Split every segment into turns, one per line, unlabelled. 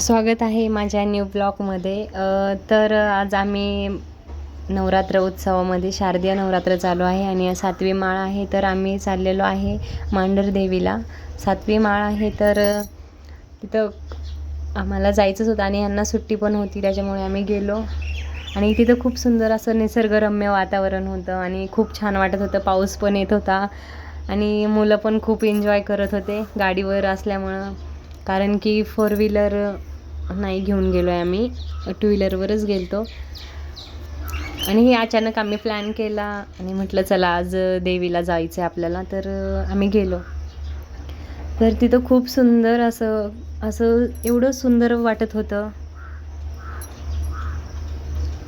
स्वागत आहे माझ्या न्यू ब्लॉगमध्ये तर आज आम्ही नवरात्र उत्सवामध्ये शारदीय नवरात्र चालू आहे आणि सातवी माळ आहे तर आम्ही चाललेलो आहे मांढर देवीला. सातवी माळ आहे तर तिथं आम्हाला जायचंच होतं आणि यांना सुट्टी पण होती त्याच्यामुळे आम्ही गेलो. आणि तिथं खूप सुंदर असं निसर्गरम्य वातावरण होतं आणि खूप छान वाटत होतं. पाऊस पण येत होता आणि मुलं पण खूप एन्जॉय करत होते गाडीवर असल्यामुळं. कारण की फोर व्हीलर नाही घेऊन गेलो आहे आम्ही टू व्हीलरवरच गेलतो. आणि हे अचानक आम्ही प्लॅन केला. आणि म्हटलं चला आज देवीला जायचं आहे आपल्याला. तर आम्ही गेलो. तर तिथं खूप सुंदर असं असं एवढं सुंदर वाटत होतं.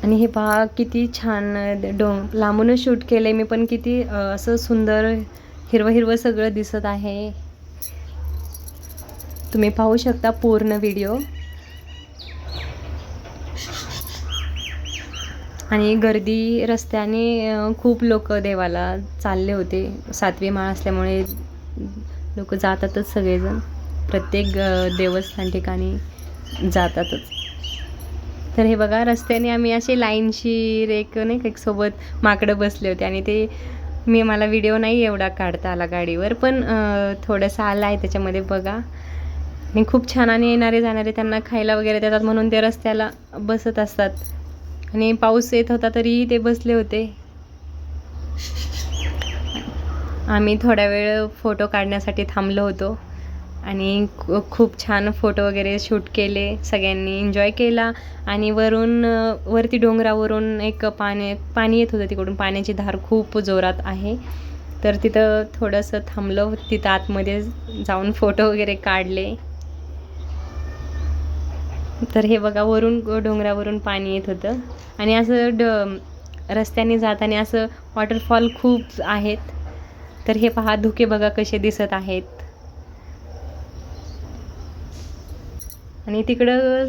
आणि हे पहा किती छान डोंग लांबूनच शूट केलं आहे मी पण किती असं सुंदर हिरवं हिरवं सगळं दिसत आहे. तुम्ही पाहू शकता पूर्ण व्हिडिओ आणि गर्दी रस्त्याने खूप लोक देवाला चालले होते. सातवी माळ असल्यामुळे लोक जातातच सगळेजण. प्रत्येक देवस्थान ठिकाणी जातातच. तर हे बघा रस्त्याने आम्ही असे लाईनशीर एक नाही का एक सोबत माकडं बसले होते आणि ते मी मला व्हिडिओ नाही एवढा काढता आला गाडीवर पण थोडंसं आला आहे त्याच्यामध्ये बघा. आणि खूप छान आणि येणारे जाणारे त्यांना खायला वगैरे देतात म्हणून ते रस्त्याला बसत असतात. आणि पाऊस येत होता तरीही ते बसले होते. आम्ही थोड्या वेळ फोटो काढण्यासाठी थांबलो होतो. आणि खूप छान फोटो वगैरे शूट केले. सगळ्यांनी एन्जॉय केला. आणि वरून वरती डोंगरावरून एक पाणी पाणी येत होतं तिकडून. पाण्याची धार खूप जोरात आहे. तर तिथं थोडंसं थांबलो. तिथं आतमध्ये जाऊन फोटो वगैरे काढले. तर हे बघा वरून डोंगरावरून पाणी येत होतं. आणि असं ड रस्त्याने जाताना असं वॉटरफॉल खूप आहेत. तर हे पहा धुके बघा कसे दिसत आहेत. आणि तिकडं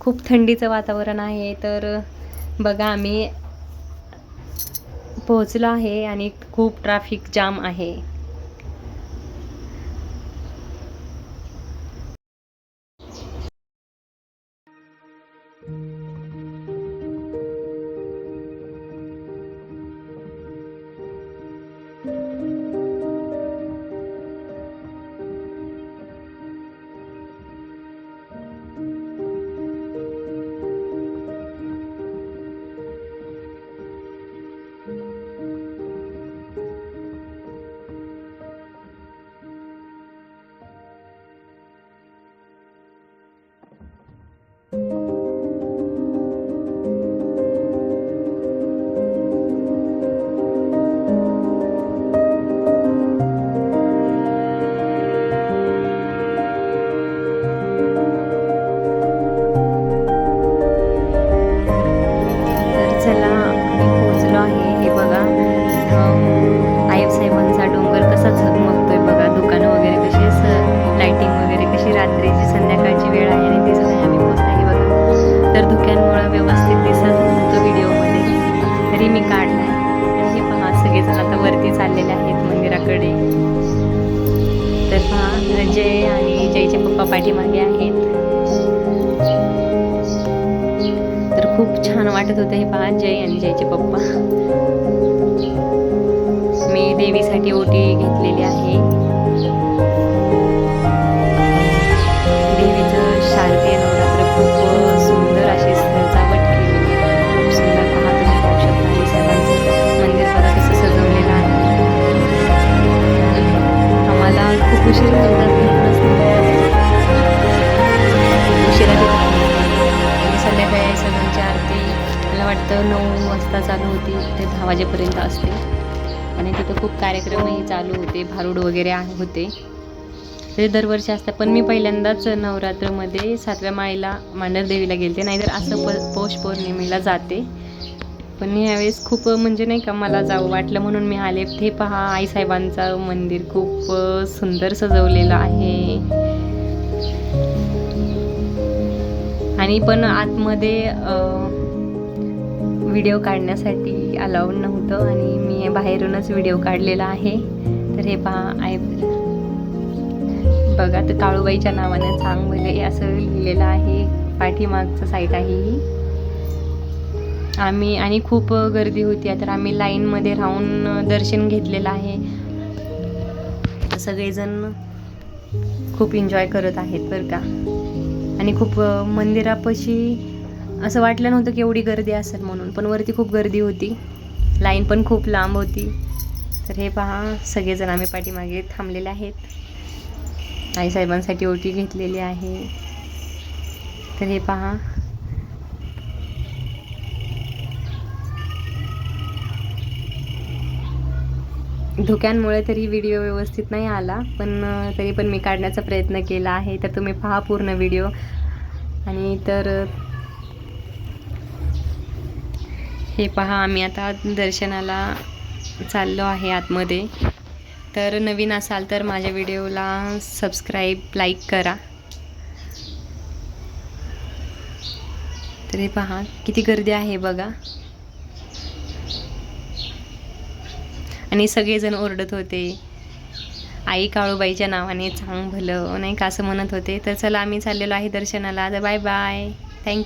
खूप थंडीचं वातावरण आहे. तर बघा आम्ही पोहोचलो आहे आणि खूप ट्रॅफिक जाम आहे. चला मी पोचलो आहे. हे बघा इथं आयब साहेबांचा डोंगर कसा झगमगतोय बघा. दुकानं वगैरे कशी असं लाईटिंग वगैरे कशी रात्रीची संध्याकाळची वेळ आहे आणि दिसत आहे आम्ही पोहोचलो आहे बघा. तर धुक्यांमुळं व्यवस्थित दिसत नव्हतं व्हिडिओमध्ये. तरी मी काढलाय. आणि हे पहा सगळेजण आता वरती चाललेले आहेत मंदिराकडे. तर पहा जय आणि जयचे पप्पा पाठीमागे आहेत. खूप छान वाटत होतं हे पहा जय आणि जयचे पप्पा. मी देवीसाठी ओटी घेतलेली आहे. सगळ्यांची आरती मला वाटतं नऊ वाजता चालू होती ते दहा वाजेपर्यंत असते. आणि तिथं खूप कार्यक्रमही चालू होते भारूड वगैरे होते. ते दरवर्षी असतात पण मी पहिल्यांदाच नवरात्रमध्ये सातव्या माळीला मांडर देवीला गेलते. नाहीतर असं प पौष पौर्णिमेला जाते. पण यावेळेस खूप म्हणजे नाही का मला जावं वाटलं. म्हणून मी आले. ते पहा आईसाहेबांचं मंदिर खूप सुंदर सजवलेलं आहे. आणि पण आतमध्ये व्हिडिओ काढण्यासाठी अलाउड नव्हतं आणि मी बाहेरूनच व्हिडिओ काढलेला आहे. तर हे पहा आय बघा तर काळूबाईच्या नावाने चांग भले असं लिहिलेलं आहे. पाठीमागचं साईट आहे ही. आम्ही आणि खूप गर्दी होती. तर आम्ही लाईनमध्ये राहून दर्शन घेतलेलं आहे. सगळेजण खूप एन्जॉय करत आहेत बरं का. आणि खूप मंदिरापाशी असं वाटलं नव्हतं की एवढी गर्दी असेल म्हणून पण वरती खूप गर्दी होती. लाईन पण खूप लांब होती. तर हे पहा सगळेजण आम्ही पाठीमागे थांबलेले आहेत. आईसाहेबांसाठी ओटी घेतलेली आहे. तर हे पहा धुक्यांमुळे तरी व्हिडिओ व्यवस्थित नाही आला पण तरी पण मी काढण्याचा प्रयत्न केला आहे. तर तुम्ही पहा पूर्ण व्हिडिओ आणि तर हे पहा आम्ही आता दर्शनाला चाललो आहे आतमध्ये. तर नवीन असाल तर माझ्या व्हिडिओला सबस्क्राईब लाईक करा. तर हे पहा किती गर्दी आहे बघा. आणि सगळेजण ओरडत होते. आई काळूबाईच्या नावाने चांग भलं नाही का असं म्हणत होते. तर चला आम्ही चाललेलो आहे दर्शनाला. तर बाय बाय थँक्यू